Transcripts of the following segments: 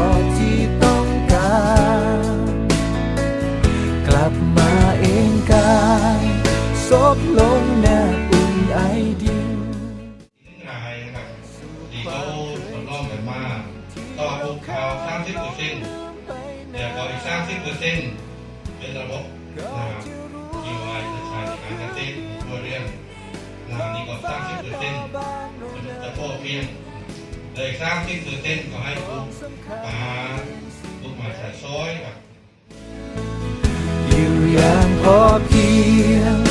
บ บลงแนบอุ่นไอดินรายนะครับที่เขาทดลองกันมากต่อปลูกข้าว30เปอร์เซ็นต์เดี๋ยวก็อีก30เปอร์เซ็นต์เป็นระบบนะครับที่ว่าจะใช้ในการเกษตรตัวเรื่องนะนี่ก็30เปอร์เซ็นต์เป็นตะโพกเพียงเลย30เปอร์เซ็นต์ก็ให้ปลูกปลาปลูกมาใส่ซอยครับอยู่อย่างพอเพียง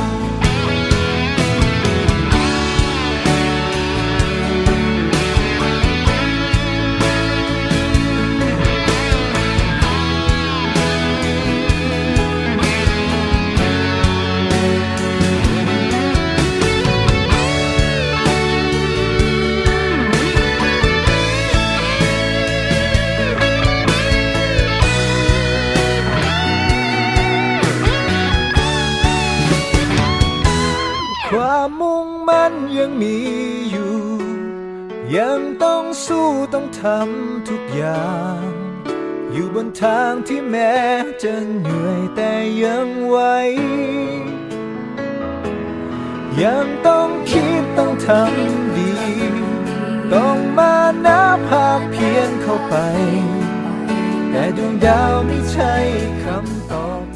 มันยังมีอยู่ ยังต้องสู้ต้องทำทุกอย่าง อยู่บนทางที่แม้จะเหนื่อยแต่ยังไหวยังต้องคิดต้องทำดี ต้องมานับภาคเพียนเข้าไป แต่ดวงดาวไม่ใช่คำตอบ